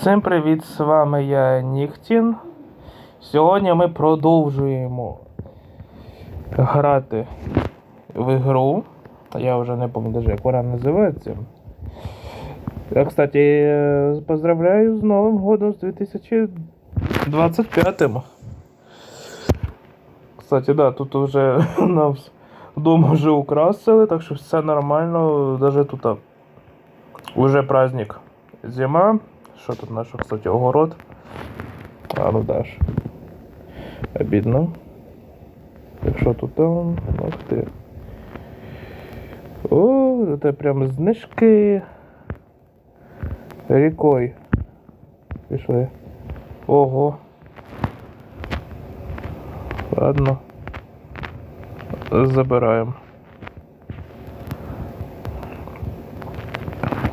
Всім привіт, з вами я Нігтін. Сьогодні ми продовжуємо грати в ігру. Я вже не пам'ятаю, як вона називається. Я, кстати, поздравляю з Новим годом з 2025. Кстати, да, тут вже нас вдома вже украсили, так що все нормально. Даже тут а, уже праздник. Зима. Що тут наш, кстати, огород? А, ну даш. Обідно. Якщо тут там. Ух ти. О, це прям знижки. Рікою. Пішли. Ого. Ладно. Забираємо.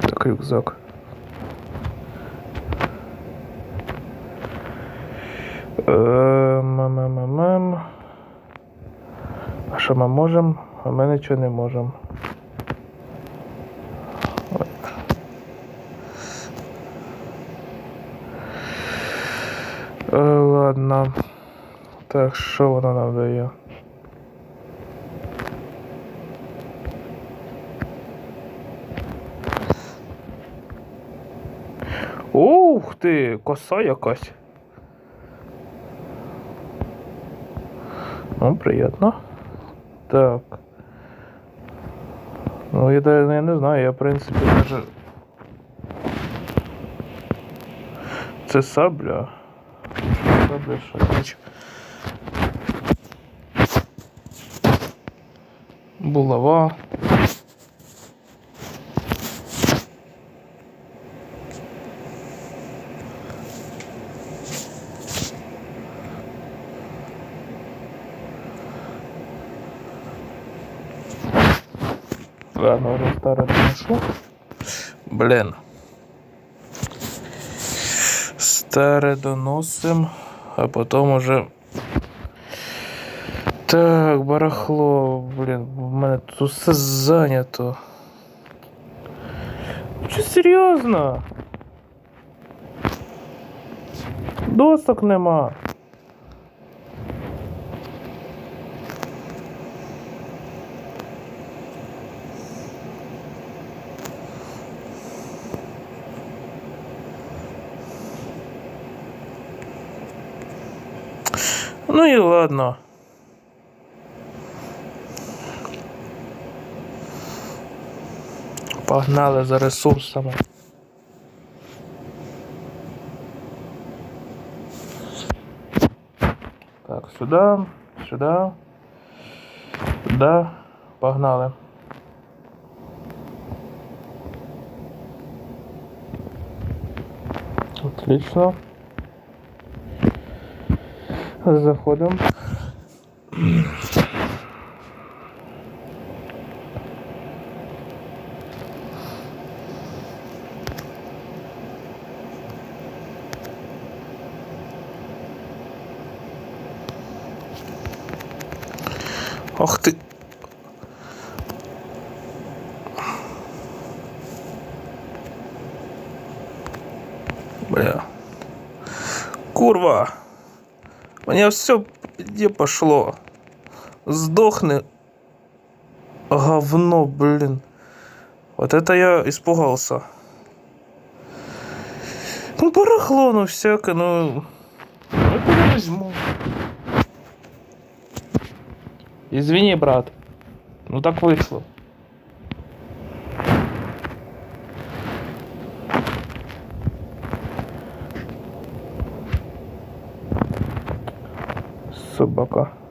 Так, рюкзак. Мем. А що ми можемо? А ми нічого не можемо. Е, Ладно. Так, що воно нам дає? Ух ти, коса якась. Ну, приємно. Так. Ну, я, даже- я не знаю, я, в принципі, даже... Це сабля. Сабля, шатич. Булава. Ладно, уже доношу. Блин. Старе доносим, а потом уже. Так, барахло, блін, в мене тут все зайнято. Чи серйозно? Досок нема. Ну і ладно. Погнали за ресурсами. Так, сюди, сюди. Сюди. Погнали. Отлично. с заходом. Ох ты Меня все где пошло. Сдохни. Говно, блин. Вот это я испугался. Ну, барахло, ну всякое, ну... Это я возьму. Извини, брат. Ну так вышло. boca.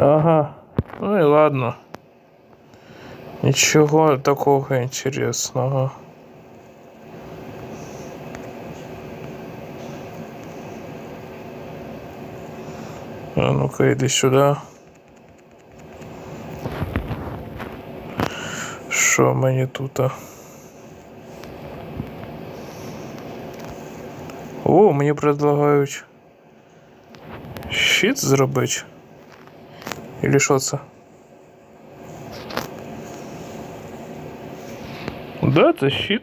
Ага. Ну і ладно. Нічого такого інтересного. А ну-ка, иди сюда. Що мені тут? а? О, мені предлагають щит зробити. Или що? Да, це щит.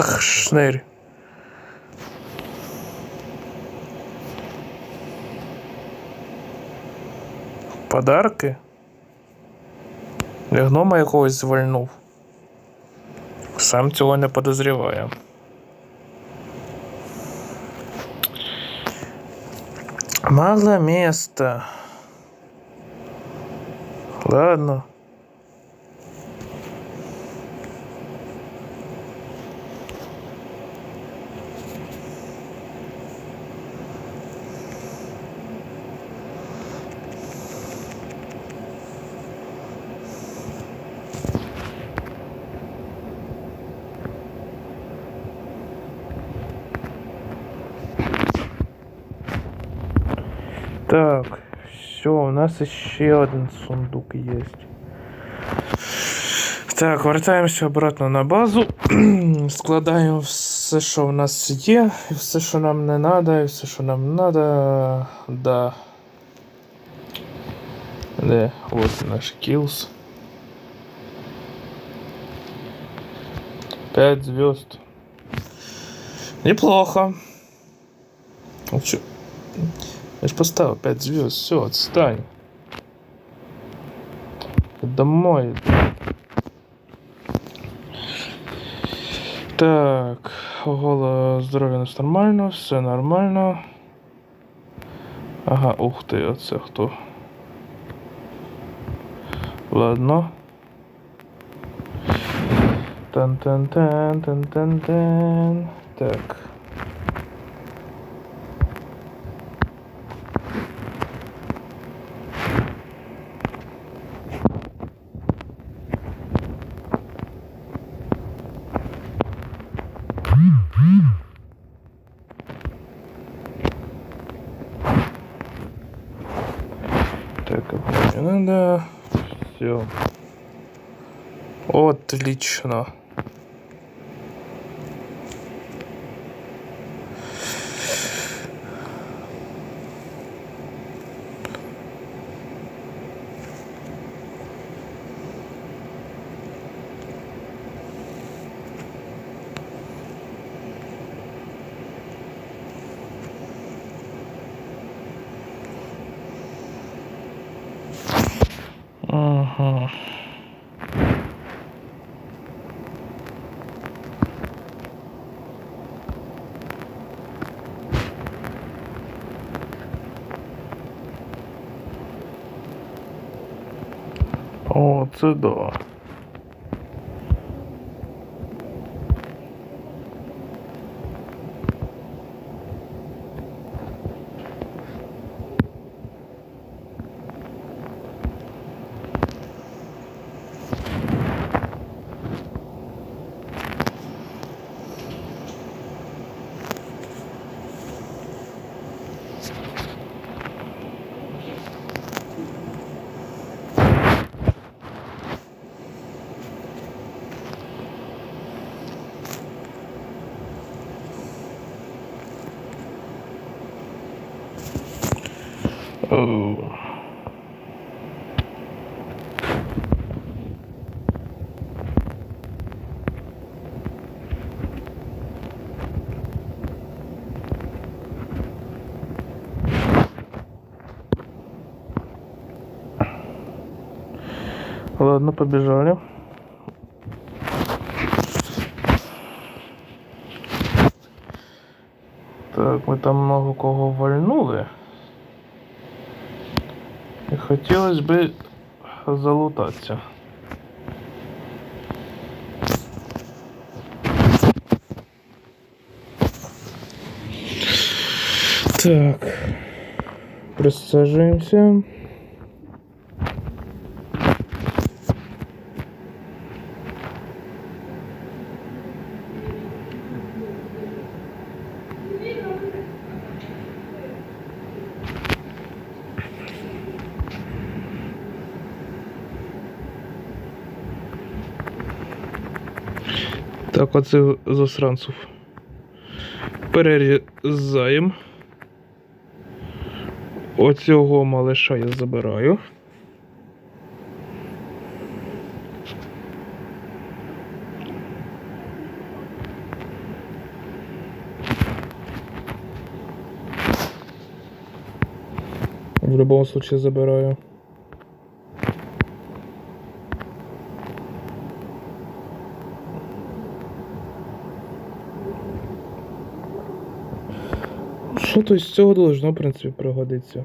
Шнирь? Подарки? Я гнома якогось звольнув. Сам цього не подозріває. Мало места. Ладно. Так, все, у нас еще один сундук есть. Так, вертаємося обратно на базу. Складаємо все, що в нас є, і все, що нам не треба, і все, що нам треба. Да. Де? Вот наш кілс. 5 звезд. Неплохо. Ну, чё? Я ж поставил 5 звезд, все, отстань. Домой. Так, голо здоров'я у нас нормально, все нормально. Ага, ух ти, оце хто. Ладно. Тан-тан-тан, тан-тан-тан. Так, отлично. Mm-hmm. Nosso dó. Оу. Ладно, побежали. Так, ми там много кого вальнули. І хотілося би залутатися. Так. Присаживаемся. Так, оце засранців. Перерізаємо. Оцього малиша я забираю. В любом случае забираю. Що то з цього должно, в принципі, пригодитися?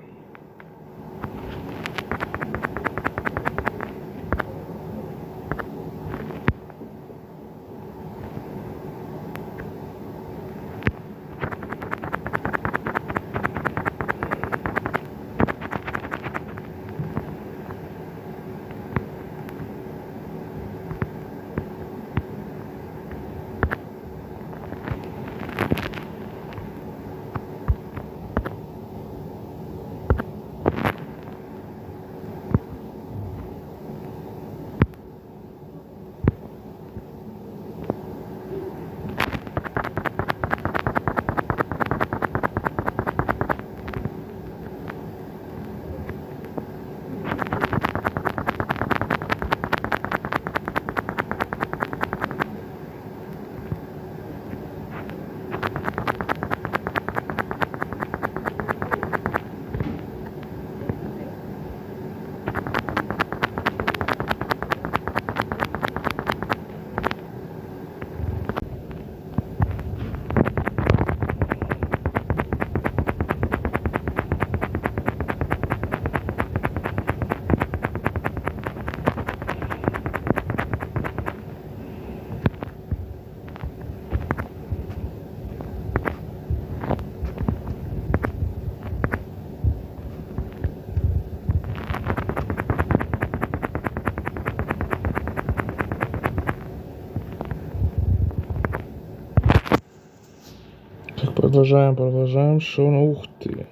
Продолжаем, продолжаем. Что? Ну, ух ты.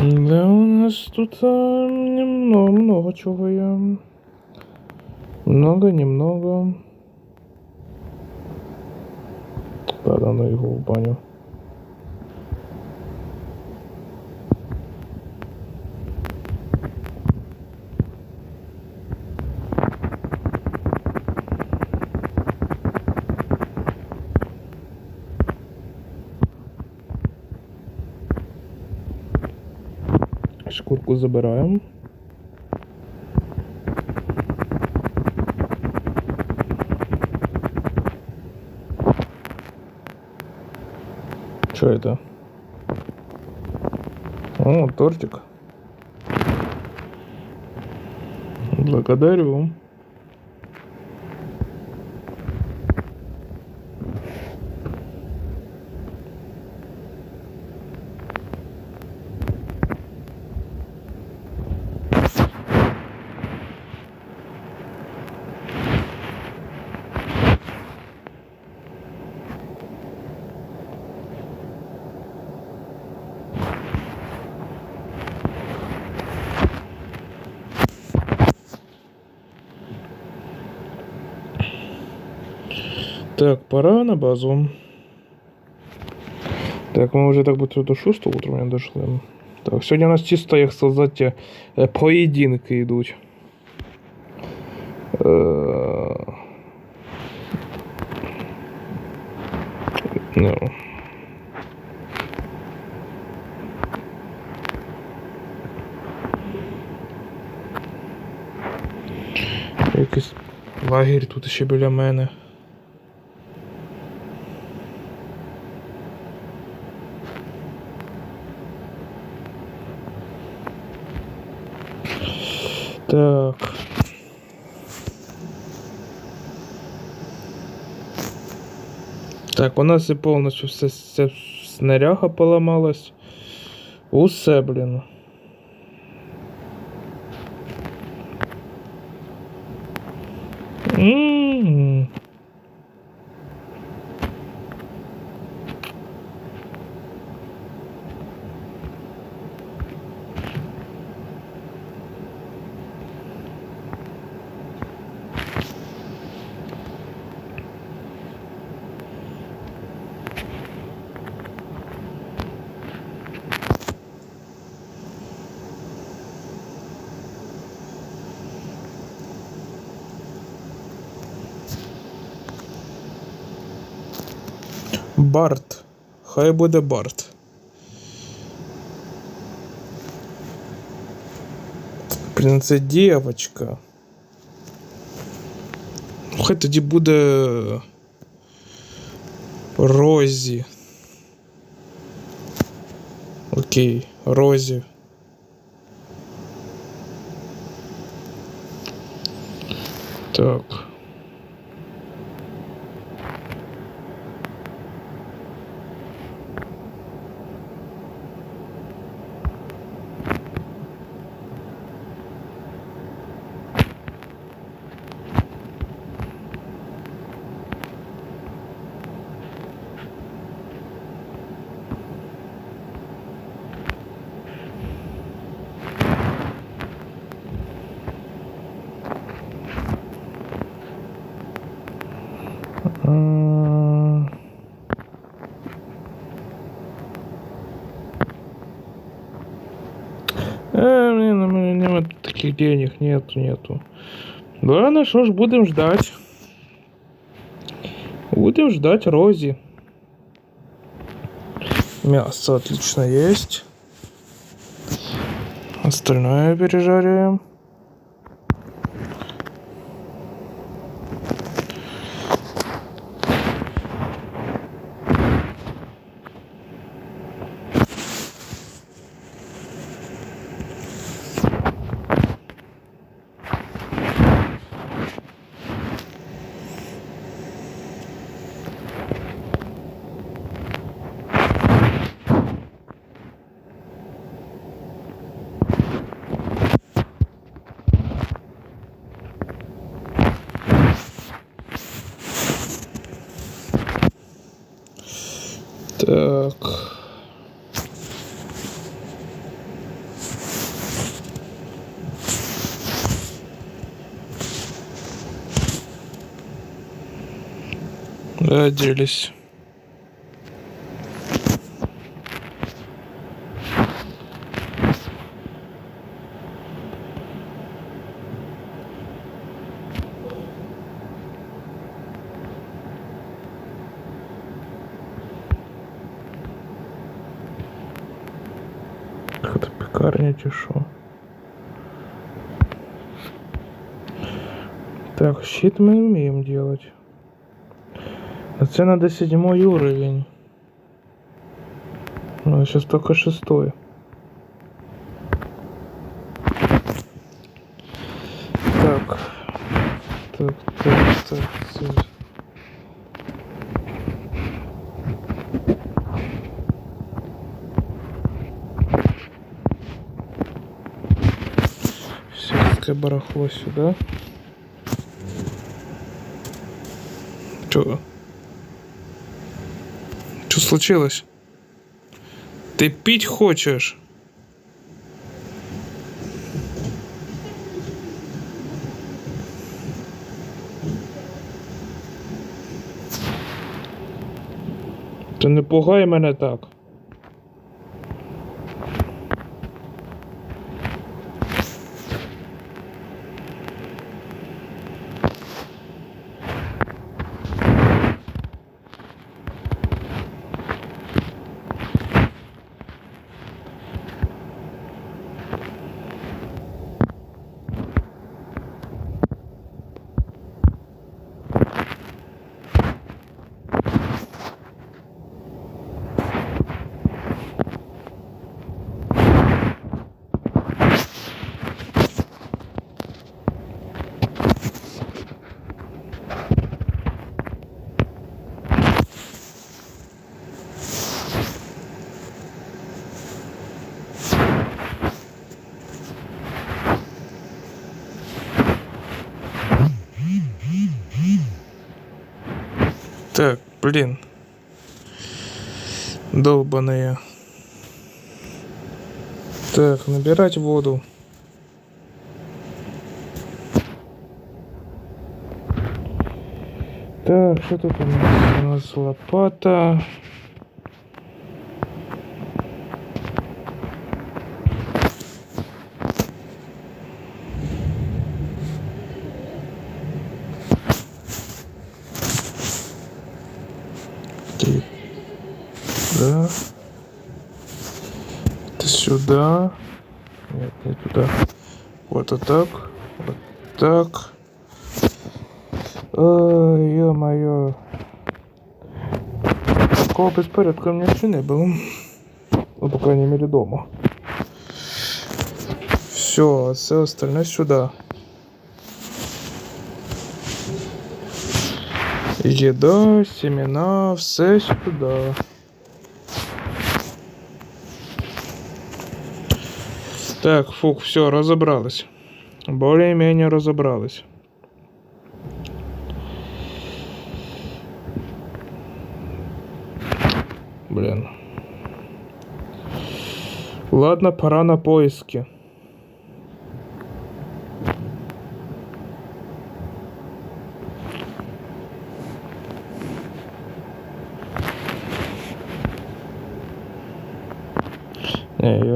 Да у нас тут а, немного, много чего я. Много, немного. Пора на его в баню. Шкурку забираємо. Что это? О, тортик. Благодарю. Так, пора на базу. Так, мы уже так будто до 6 утром не дошли. Так, сьогодні у нас чисто, як сказати, е, поєдинки йдуть. Е, Ну. Якийсь лагерь тут ще біля мене. Так. Так, у нас і повністю все, все снаряга поламалась. Усе, блін. М. Барт. Хай буде Барт. Блін, це дівочка. Ну, Хай тоді буде Розі. Окей, Розі. Так. Таких денег, нету, нету. Ладно, что ж, будем ждать. Будем ждать Рози. Мясо отлично есть. Остальное пережариваем. Да, оделись. Это пекарня що? Так, щит мы умеем делать. А це надо седьмой уровень. Ну, сейчас только шестой. Так. Так, так, так, так. Всякое барахло сюда. Чё? Что случилось? Ты пить хочешь? Та не пугай мене так. Блин. Долбаная. Так, набирать воду. Так, что тут у нас? У нас лопата. Ты- Да. Сюда. Нет, не туда. Вот вот так. Вот так. Ой, ё-моё. Такого беспорядка у меня еще не было. Ну, по крайней мере, дома. Все, а все остальное сюда. Еда, семена, все сюда. Так, фук, все, разобрались. Более-менее разобрались. Блин. Ладно, пора на поиски.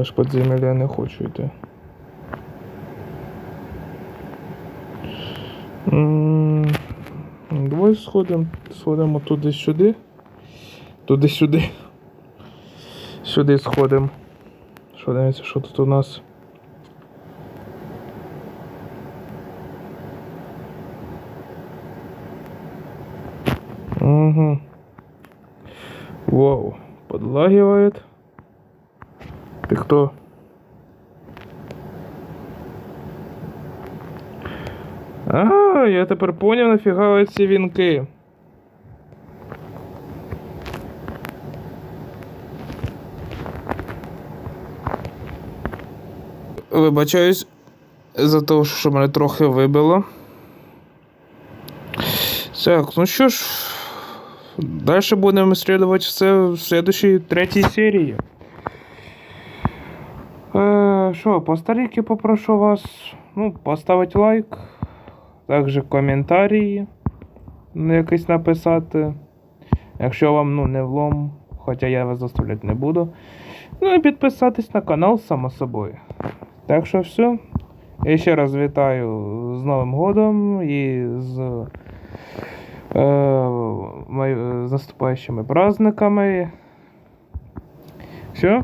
Ж подземелля не хочу йти. Давай сходимо, сходимо туди-сюди. Туди-сюди. Сюди сходимо. Що дивіться, що тут у нас? Угу. Вау, подлагивает. Ты кто? А, я тепер поняв, нафіга ці вінки. Вибачаюсь за те, що мене трохи вибило. Так, ну що ж, далі будемо слідувати все в следующей третій серії. Що, по старіки попрошу вас ну, поставити лайк, також коментарі якийсь написати. Якщо вам ну, не влом, хоча я вас заставляти не буду. Ну і підписатись на канал само собою. Так що все. Я ще раз вітаю з Новим годом і з, е, мою- з наступаючими праздниками. Все,